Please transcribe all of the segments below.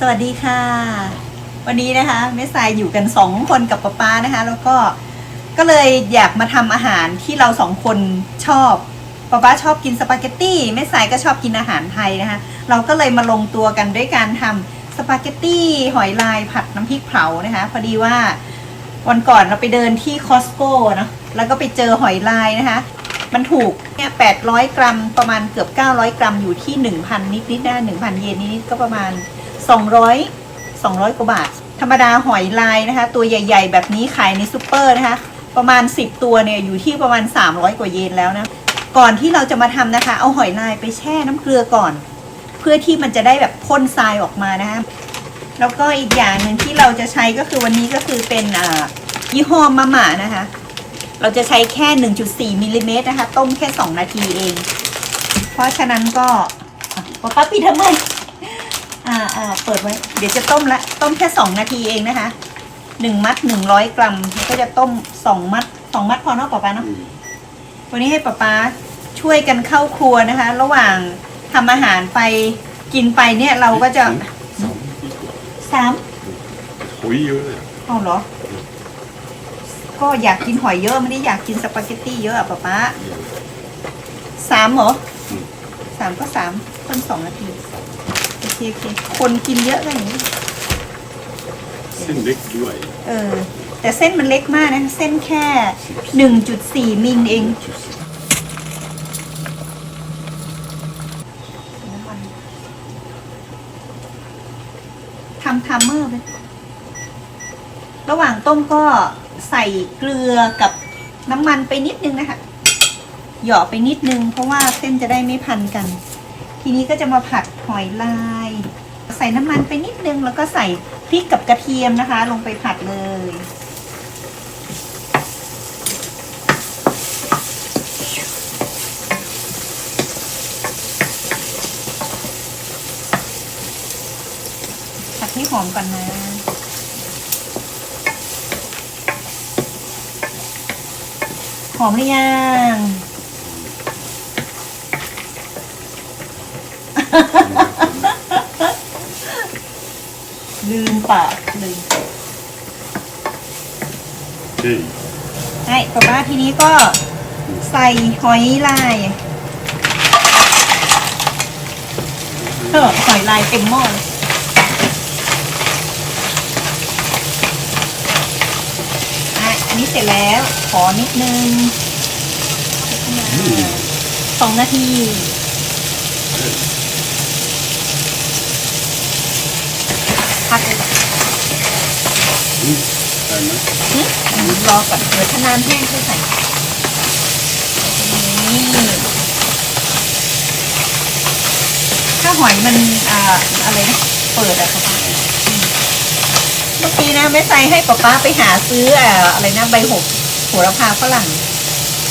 สวัสดีค่ะ วันนี้นะคะแม่ทรายอยู่กันสองคนกับป๊าป๊านะคะ แล้วก็ก็เลยอยากมาทำอาหารที่เราสองคนชอบป๊าป๊าชอบกินสปาเกตตี้แม่ทรายก็ชอบกินอาหารไทยนะคะ เราก็เลยมาลงตัวกันด้วยการทำสปาเกตตี้หอยลายผัดน้ำพริกเผานะคะ พอดีว่าวันก่อนเราไปเดินที่คอสโก้เนอะแล้วก็ไปเจอหอยลายนะคะ มันถูกเนี่ย800 กรัมประมาณเกือบ 900 กรัมอยู่ที่ 1,000 นิดๆนะ1,000 เยนนิดก็ประมาณ 200 200 กว่าบาท ธรรมดาหอยลายนะคะ ตัวใหญ่ ๆ แบบนี้ขายในซูเปอร์นะคะ ประมาณ 10 ตัวเนี่ยอยู่ที่ประมาณ 300 กว่าเยนแล้วนะ ก่อนที่เราจะมาทำนะคะ เอาหอยลายไปแช่น้ำเกลือก่อน เพื่อที่มันจะได้แบบพ่นทรายออกมานะคะแล้วก็อีกอย่างหนึ่งที่เราจะใช้ก็คือวันนี้ก็คือเป็นยี่ห้อมาม่านะคะ เราจะใช้แค่ 1.4มิลลิเมตรนะคะ ต้มแค่ 2 นาทีเอง เพราะฉะนั้นก็ป๊าป๊าปิดทำไม อ่าอ่าเปิดไว้ เดี๋ยวจะต้มละ ต้มแค่2นาทีเองนะคะ1มัด100กรัมแล้วก็จะต้ม2มัด2มัดพอเนาะป๊าป๊าเนาะวันนี้ให้ป๊าป๊าช่วยกันเข้าครัวนะคะ ระหว่างทำอาหารไปกินไปเนี่ยเราก็จะสองดีกว่าสามหอยเยอะเลยเอาเหรอ ก็อยากกินหอยเยอะไม่ได้อยากกินสปาเกตตี้เยอะอะป๊าป๊าสามเหรออมสามก็สามคนสองนาทีโอ เคโอเคคนกินเยอะก็อย่างนี้ เส้นเล็กด้วยเออ แต่เส้นมันเล็กมากนะ เส้นแค่หนึ่งจุดสี่มิลเองน้ำมันทำทัมเมอร์ไประหว่างต้มก็ใส่เกลือกับน้ำมันไปนิดนึงนะคะ หยอไปนิดนึง เพราะว่าเส้นจะได้ไม่พันกัน ทีนี้ก็จะมาผัดหอยลาย ใส่น้ำมันไปนิดนึง แล้วก็ใส่พริกกับกระเทียมนะคะ ลงไปผัดเลย ผัดให้หอมก่อนนะหอมหรือยัง ลืมปากลืมเฮ้ยให้ป๊าป้าทีนี้ก็ใส่หอยลายเออหอยลายเต็มหม้อเลยอะอันนี้เสร็จแล้ว ขอนิดนึงสองนาที พักเลย ฮึรอก่อนเดี๋ยวถ้าน้ำแห้งค่อยใส่นี่ถ้าหอยมันอ่าอะไรนะเปิดอะค่ะป้าเมื่อกี้นะแม่ใส่ให้ป๊าป๊าไปหาซื้ออ่าอะไรนะใบหกโหระพาฝรั่ง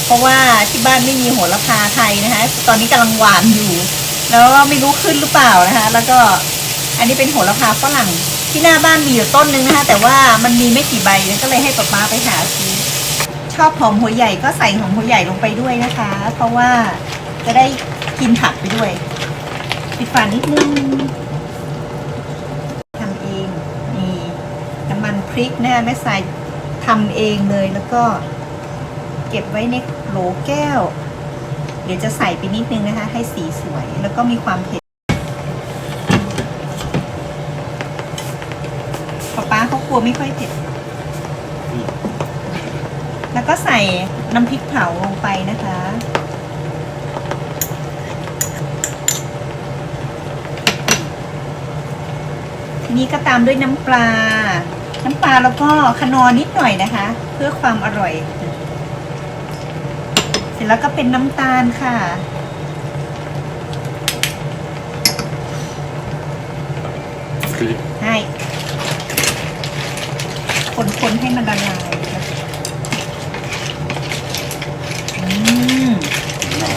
เพราะว่าที่บ้านไม่มีโหระพาไทยนะคะ ตอนนี้กำลังหวานอยู่ แล้วไม่รู้ขึ้นหรือเปล่านะคะ แล้วก็อันนี้เป็นโหระพาฝรั่ง ที่หน้าบ้านมีอยู่ต้นนึงนะคะ แต่ว่ามันมีไม่กี่ใบนะก็เลยให้ป๊าป๊าไปหาซื้อชอบหอมหัวใหญ่ก็ใส่หอมหัวใหญ่ลงไปด้วยนะคะ เพราะว่าจะได้กินผักไปด้วยปิดฝานิดนึงทำเองนี่น้ำมันพริกนะแม่ใส่ทำเองเลยแล้วก็เก็บไว้ในโหลแก้ว เดี๋ยวจะใส่ไปนิดนึงนะคะ ให้สีสวยแล้วก็มีความเผ็ดป๊าป๊าเขาก ลัวไม่ค่อยเผ็ด แล้วก็ใส่น้ำพริกเผาลงไปนะคะ ทีนี้ก็ตามด้วยน้ำปลา น้ำปลาแล้วก็คนอร์นิดหน่อยนะคะ เพื่อความอร่อย เสร็จแล้วก็เป็นน้ำตาลค่ะพริกให้ คนๆให้มันละลายค่ะอืมน่า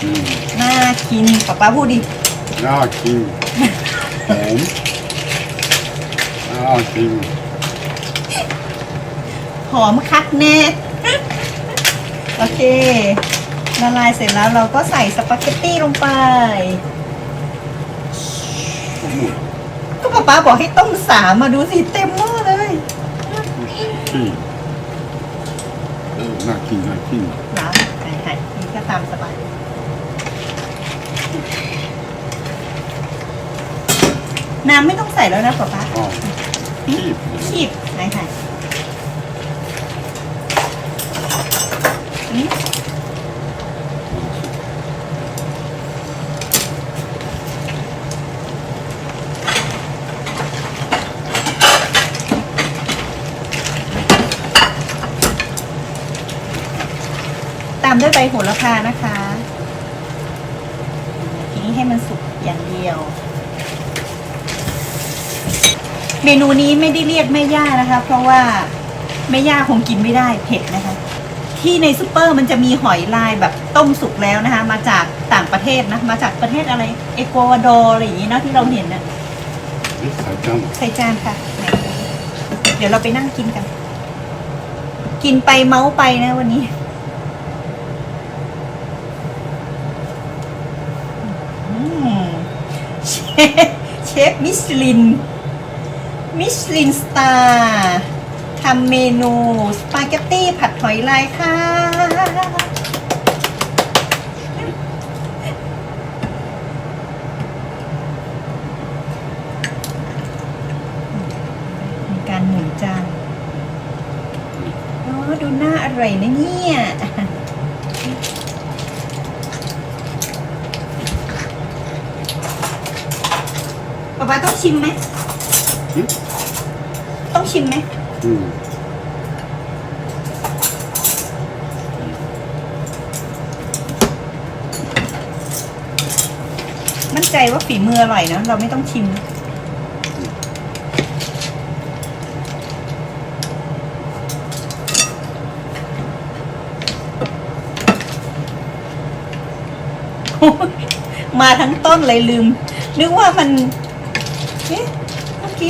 กินน่ากินป๊าป๊าพูดดิ น่ากินหอมน่ากินหอมคักแน่ โอเค ละลายเสร็จแล้วเราก็ใส่สปาเกตตี้ลงไปหมดก็บอกป๊าป๊าบอกให้ต้มสามมาดูสิเต็มหม้อเลย ที่เออน่ากินน่ากินน้ำใช่ๆนี่ก็ตามสบายน้ำไม่ต้องใส่แล้วนะป๊าป๊าอ๋อที่ขีบไหนค่ ด้วยใบโหระพานะคะทีนี้ให้มันสุกอย่างเดียว เมนูนี้ไม่ได้เรียกแม่ย่านะคะ เพราะว่าแม่ย่าคงกินไม่ได้เผ็ดนะคะ ที่ในซูเปอร์มันจะมีหอยลายแบบต้มสุกแล้วนะคะ มาจากต่างประเทศนะมาจากประเทศอะไรเอกวาดอร์อะไรอย่างนี้เนอะที่เราเห็นนะเอ๊ะใส่จานใส่จานค่ะไหนเดี๋ยวเราไปนั่งกินกัน กินไปเมาส์ไปนะวันนี้อืม เชฟมิชลิน มิชลินสตาร์ทำเมนูสปาเกตตี้ผัดหอยลายค่ะ มีการหมุนจานอ๋อดูหน้าอร่อยนะเนี่ย ป๊าป๊าต้องชิมไหมอืมต้องชิมไหมอืมมั่นใจว่าฝีมืออร่อยนะ เราไม่ต้องชิม มาทั้งต้นเลยลืม นึกว่ามันเอ๊ะ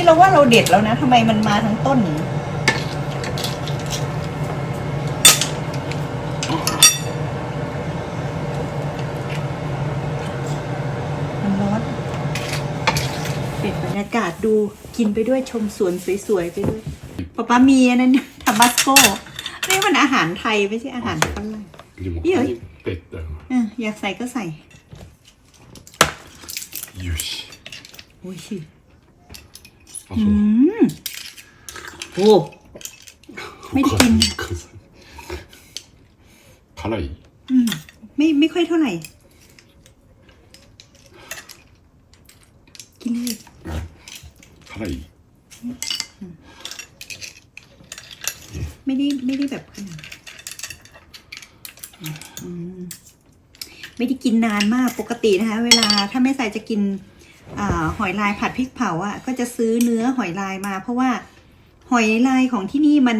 เมื่อกี้เราว่าเราเด็ดแล้วนะทำไมมันมาทั้งต้นอย่างนี้มันร้อนเปลี่ยนบรรยากาศดูกินไปด้วยชมสวนสวยๆไปด้วยป๊าป๊ามีอันนั้นทาบาสโกนี่มันอาหารไทยไม่ใช่อาหารฝรั่ง でもいいよペッタเอออยากใส่ก็ใส่ よし โอ้ยชิ あ อื そう มโอ้ ไม่ได้กิน お母さん辛い อืมไม่ไม่ค่อยเท่าไหร่ กินเลย あ辛い ไม่ได้ไม่ได้แบบขนาดอืมไม่ได้กินนานมากปกตินะคะ เวลาถ้าแม่สายจะกินอา หอยลายผัดพริกเผาอะ่ะก็จะซื้อเนื้อหอยลายมา เพราะว่าหอยลายของที่นี่มัน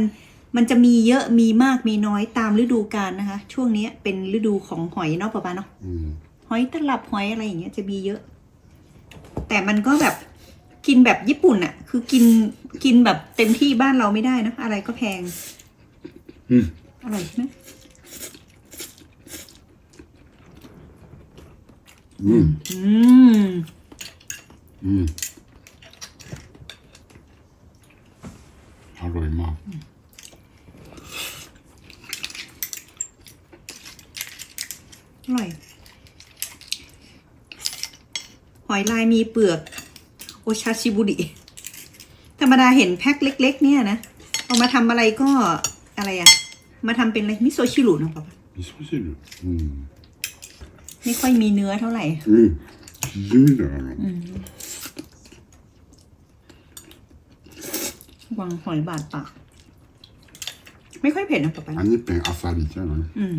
มันจะมีเยอะมีมากมีน้อยตามฤดูกาลนะคะ ช่วงนี้เป็นฤดูของหอยเนาะประมาณเนาะหอยตลับหอยอะไรอย่างเงี้ยจะมีเยอะ แต่มันก็แบบกินแบบญี่ปุ่นอะคือกินกินแบบเต็มที่บ้านเราไม่ได้นะอะไรก็แพงอร่อยใช่ไหมอือืม อืมอร่อยมากอร่อย หอยลายมีเปลือก โอชาชิบุดิธรรมดาเห็นแพ็คเล็ก ๆ เนี่ยนะเอามาทำอะไรก็อะไรอะมาทำเป็นอะไรมิโซชิรุนะป๊ามิโซชิรุอืม ไม่ค่อยมีเนื้อเท่าไหร่อืมยืดอะ วางหอยบาดปาก ไม่ค่อยเผ็ดนะป๊าป๊าอันนี้เป็นอาซาลิใช่ไหมอืม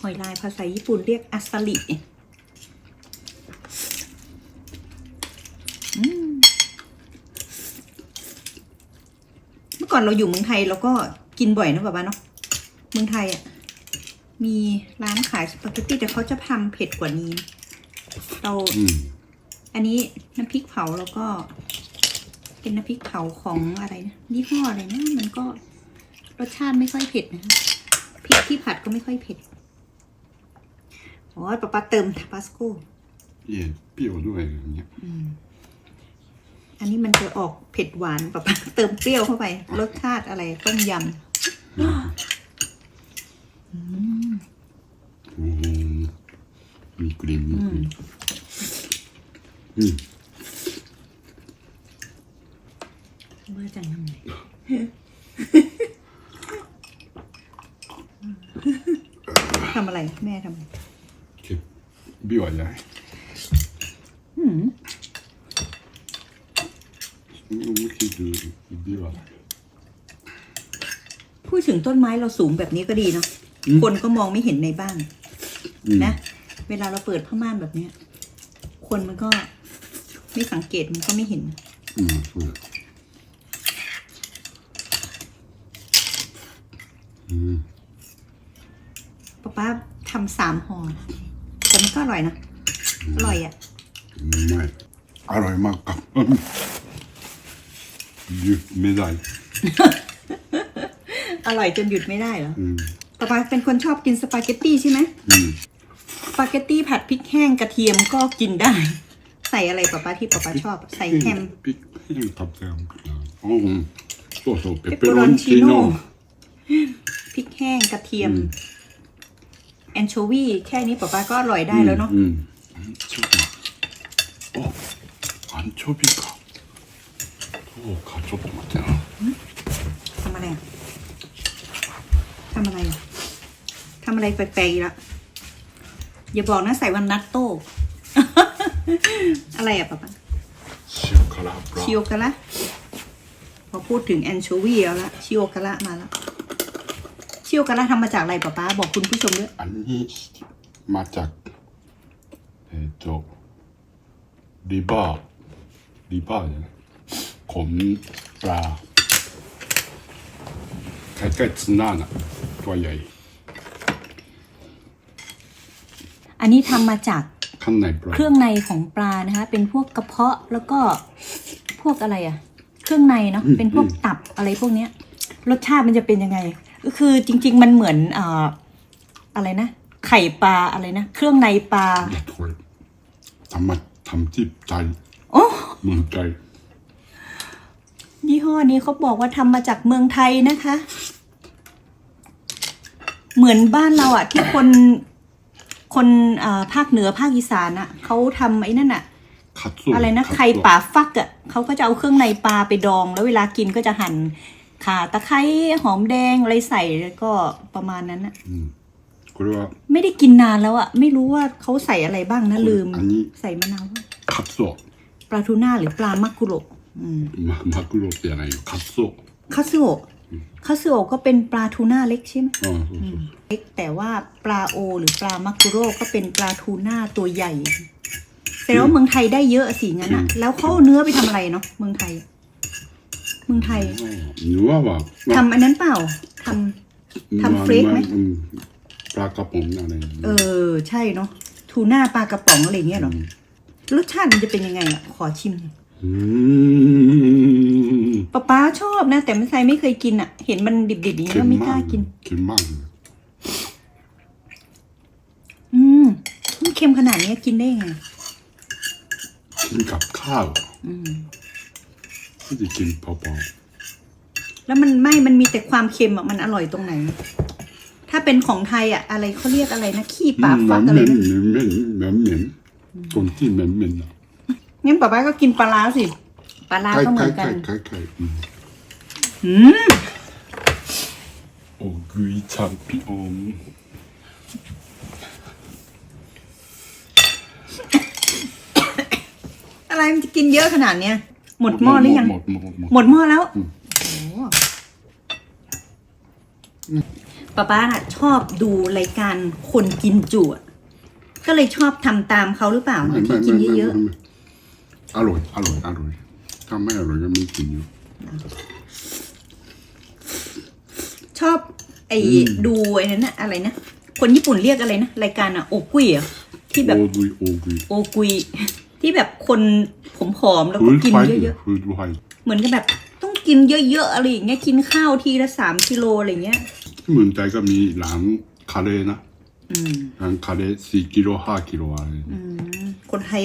หอยลายภาษาญี่ปุ่นเรียกอัสซาลิอืมเมื่อก่อนเราอยู่เมืองไทยเราก็กินบ่อยนะป๊าป๊าเนาะเมืองไทยอะมีร้านขายสปาเกตตี้แต่เขาจะทำเผ็ดกว่านี้ เราうん。อันนี้น้ำพริกเผาแล้วก็ เป็นน้ำพริกเผาของอะไรนะยี่ห้ออะไรนะมันก็รสชาติไม่ค่อยเผ็ดนะพริกที่ผัดก็ไม่ค่อยเผ็ดอ๋อป๊าป้าเติมทาปาสโก้เย็นเปรี้ยวด้วยอย่างเงี้ยอันนี้มันจะออกเผ็ดหวานป้าป๊าเติมเปรี้ยวเข้าไป รสชาติอะไรต้มยำอืมมีกลิ่นมีกอืมำเมื่อจังทำไงทำอะไรแม่ทำอะไรเก็บบี้ว่าใหญ่อืมไม่คิดดูบี้ว่าพูดถึงต้นไม้เราสูงแบบนี้ก็ดีเนาะคนก็มองไม่เห็นในบ้านนะ เวลาเราเปิดผ้าม่านแบบเนี้ย คนมันก็ไม่สังเกตมันก็ไม่เห็น อืม ป้าป้าทำสามห่อนะแต่มันก็อร่อยนะ อร่อยอ่ะ ไม่อร่อยมากครับหยุดไม่ได้ อร่อยจนหยุดไม่ได้เหรอ อืม ป้าป้าเป็นคนชอบกินสปาเกตตี้ใช่ไหม อืม สปาเกตตี้ผัดพริกแห้งกระเทียมก็กินได้ ใส่อะไรป้าป้าที่ป้าป้าชอบ ใส่แฮม พริกแห้งทับแซมอ๋อそうそうペ เปป ペ เปอ ロ โร ン น チ ชิโน่ ーノ พริกแห้งกระเทียม แอนโชวีแค่นี้ป๊าป๊าก็อร่อยได้แล้วเนาะ 음. 안นโชวี่ก็,가족도 맞 잖. ทำอะไรทำอะไรทำอะไรแปลกๆอีกแล้วอย่าบอกนะใส่วันนัตโต้ อะไรอะป๊าป๊า 시오카라 ชิ.โอกะละพอพูดถึงแอนโชวีแล้วละชิโอการะมาแล้ว ชิวกระละทำมาจากอะไรป้าป้าบอกคุณผู้ชมด้วยอันนี้มาจากเอ่จบดีบ้าดีบ้าเนี่ยนะขมปลาใกล้ๆจีน่าน่ะตัวใหญ่ อันนี้ทำมาจากข้างในปลาเครื่องในของปลานะคะ เป็นพวกกระเพาะแล้วก็พวกอะไรอะเครื่องในเนาะเป็นพวกตับอะไรพวกเนี้ย รสชาติมันจะเป็นยังไง ก็คือจริง ๆ มันเหมือนเอ่ออะไรนะ ไข่ปลาอะไรนะ เครื่องในปลาこれทำมาทำที่ใจโอ้เมืองใจยี่ห้อนี้เขาบอกว่าทำมาจากเมืองไทยนะคะ เหมือนบ้านเราอะที่คนคนอ่าภาคเหนือภาคอีสานอะเขาทำไอ้นั่นอะคัตสึอะไรนะคัตสึไข่ป่าฟักอะ่ะเขาก็จะเอาเครื่องในปลาไปดอง แล้วเวลากินก็จะหั่น ข่าตะไคร้หอมแดงอะไรใส่แล้วก็ประมาณนั้นอะ うんこれは ไม่ได้กินนานแล้วอะไม่รู้ว่าเขาใส่อะไรบ้างนะลืม อันนี้ ใส่มะนาวบ้าง カツオ ปลาทูน่าหรือปลามักกุโระอืม まマグロじゃないよカツオ คาซิโอะคาซิโอะก็เป็นปลาทูน่าเล็กใช่ไหม ああそうそう เล็กแต่ว่าปลาโอ หรือปลามักกุโระก็เป็นปลาทูน่าตัวใหญ่แต่ว่าเมืองไทยได้เยอะสิงั้นอะแล้วเขาเอาเนื้อไปทำอะไรเนาะเมืองไทย เมืองไทยเนื้อว่าทำอันนั้นเปล่าทำทำเฟรกไหมอืปลากระป๋องอะไรอย่างเงี้ยเออ ใช่เนาะทูน่าปลากระป๋องอะไรอย่างเงี้ยเหรอมรสชาติมันจะเป็นยังไงอะขอชิมหน่อยอืมป๊าป๊าชอบนะ แต่ไม่ใช่ไม่เคยกินอะ เห็นมันดิบๆอย่างนี้ก็ไม่กล้ากินเค็มมากเลยอืมมันเค็มขนาดนี้กินได้ยังไงกินกับข้าว อืม ไม่ได้กินเปล่าแล้วมันไม่ มันมีแต่ความเค็มอะ มันอร่อยตรงไหน ถ้าเป็นของไทยอะ อะไรเขาเรียกอะไรนะ ขี้ๆปลาฟักเหอะไรม็นนะเหม็นเหม็นเหม็นคนที่เหม็นเหม็นอะงั้นป๊าป๊าก็กินปลาร้าสิ ปลาร้าใครก็เหใครมือนใคกัรนใครใครอืมอืม โอ้กุยชาปิโอมอะไรมันจะกินเยอะขนาดเนี้ย หมดหม้อหรือยัง หมดหมดหมดหมด หมดหม้อแล้วอืม โอ้ป้าป้าน่ะชอบดูรายการคนกินจุอะก็เลยชอบทำตามเขาหรือเปล่าไม่ที่ไม่กินไม่เยอะไม่ไม่อร่อยอร่อยอร่อยถ้าไม่อร่อยก็ไม่กินอยู่ ๆ ชอบ ไอ้ดูไอ้นั้นนะอะไรนะ คนญี่ปุ่นเรียกอะไรนะ รายการอะโอกุยเหรอะที่แบบ โอกุยโอกุยโอกุยที่แบบคน ผมผอมแล้วก็กินเยอะๆเหมือนกับแบบต้องกินเยอะๆอะไรอย่างเงี้ยกินข้าวทีละสามกิโลอะไรเงี้ยที่เมือนใจก็มีหนังคาเรนะหนังคาเรสี่กิโลห้ากิโลอะไรคนไทย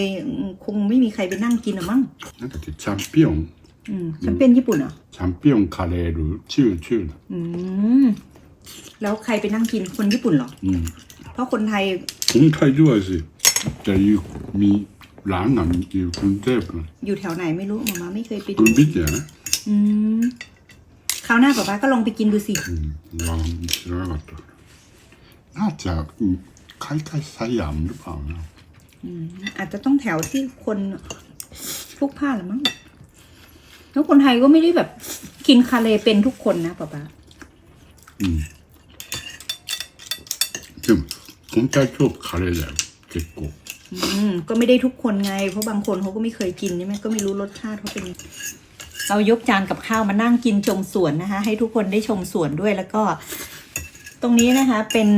คงไม่มีใครไปนั่งกินหรอมั้งนั่นก็จแชมเปี้ยนแชมเปี้ยนญี่ปุ่นเหรอแชมเปี้ยนคาเรหรือชื่อชื่อแล้วใครไปนั่งกินคนญี่ปุ่นเหรอเพราะคนไทยคนไทยด้วยสิแต่มี ร้านหนังจิ๋วกรุงเทพอยู่แถวไหนไม่รู้มามาไม่เคยไปดูคุณพี่เจ๋อืมคราวหน้าป๊าป๊าก็ลองไปกินดูสิลองเชื่อก่อนน่าจะคล้ายๆสยามหรือเปล่านะอืมอาจจะต้องแถวที่คนพุกผ้าหรือมั้งแล้วคนไทยก็ไม่ได้แบบกินคาเลเป็นทุกคนนะป๊าป๊าอืมซึ่งผมจะชอบคาเลแหละเก็บก อืมก็ไม่ได้ทุกคนไง เพราะบางคนเขาก็ไม่เคยกินใช่ไหมก็ไม่รู้รสชาติเขาเป็น เรายกจานกับข้าวมานั่งกินชมสวนนะคะ ให้ทุกคนได้ชมสวนด้วยแล้วก็ ตรงนี้นะคะ เป็น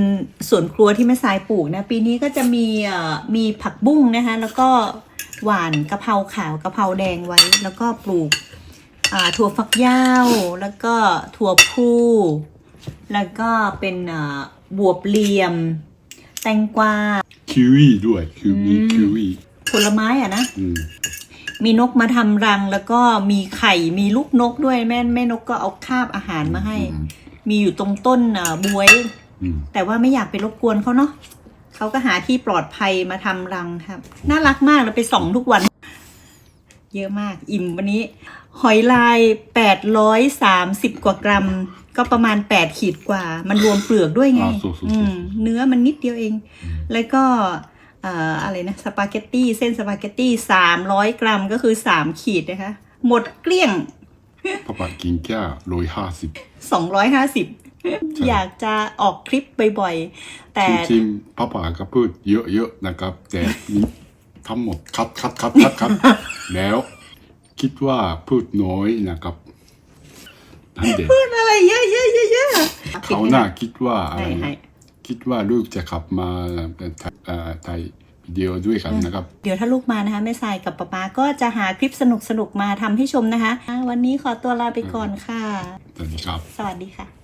สวนครัวที่แม่สายปลูกนะ ปีนี้ก็จะมีเอ่อมีผักบุ้งนะคะ แล้วก็หวานกะเพราขาวกะเพราแดงไว้ แล้วก็ปลูกอ่าถั่วฝักยาวแล้วก็ถั่วพูแล้วก็เป็นอ่าบวบเหลี่ยม แตงกวา คิวีด้วยคิวมีคิวีผลไม้อะนะมีนกมาทำรังแล้วก็มีไข่มีลูกนกด้วยแม่แม่นกก็เอาคาบอาหารมาให้มมีอยู่ตรงต้นอะบวยแต่ว่าไม่อยากไปรบกวนเขาเนาะเขาก็หาที่ปลอดภัยมาทำรังครับ น่ารักมากเราไปส่องทุกวัน เยอะมาก อิ่มวันนี้ หอยลายแปดร้อยสามสิบกว่ากรัม ก็ประมาณแปดขีดกว่า มันรวมเปลือกด้วยไงเนื้อมันนิดเดียวเอง แล้วก็เอ่ออะไรนะสปาเกตตี้เส้นสปาเกตตี้สามร้อยกรัมก็คือสามขีดนะคะ หมดเกลี้ยงパากินแค่ร้อยห้าสิบ สองร้อยห้าสิบอยากจะออกคลิปบ่อยๆ แต่จริงๆพ่อป๋าก็พูดเยอะๆนะครับ แต่ทั้งหมดคัดคัดคัดคัดคัดแล้ว คิดว่าพูดน้อยนะครับ นั่นเด็กพูดอะไรเยอะๆเยอะๆเขาวหน้าคิดว่าอะไรให้ให้นะคิดว่าลูกจะขับมาถ่ายเอ่อถ่ายวิดีโอด้วยกันนะครับ เดี๋ยวถ้าลูกมานะคะแม่ทรายกับป๊าป๊าก็จะหาคลิปสนุกๆมาทำให้ชมนะคะอะวันนี้ขอตัวลาไปก่อนค่ะ สวัสดีครับ สวัสดีค่ะ